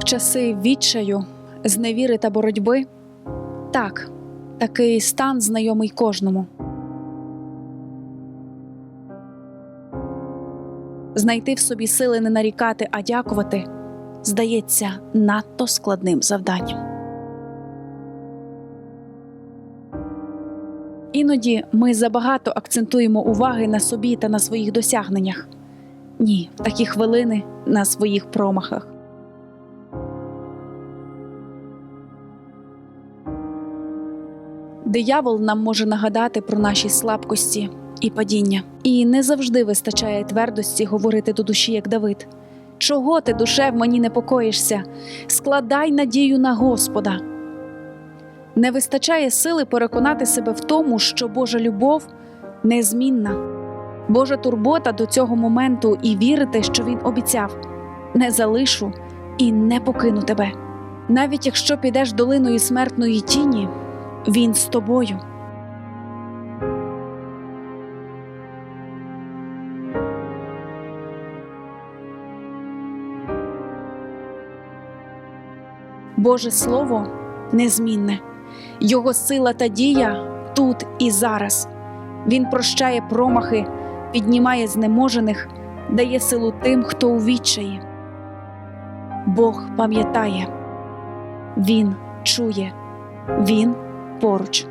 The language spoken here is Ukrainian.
В часи відчаю, зневіри та боротьби так, такий стан знайомий кожному. Знайти в собі сили не нарікати, а дякувати здається надто складним завданням. Іноді ми забагато акцентуємо уваги на собі та на своїх досягненнях. Ні, в такі хвилини на своїх промахах. Диявол нам може нагадати про наші слабкості і падіння, і не завжди вистачає твердості говорити до душі, як Давид. Чого ти, душе, в мені непокоїшся? Складай надію на Господа. Не вистачає сили переконати себе в тому, що Божа любов незмінна, Божа турбота до цього моменту і вірити, що Він обіцяв не залишу і не покину тебе. Навіть якщо підеш долиною смертної тіні, Він з тобою. Боже Слово незмінне, Його сила та дія тут і зараз. Він прощає промахи, піднімає знеможених, дає силу тим, хто у відчаї. Бог пам'ятає, Він чує, Він поруч.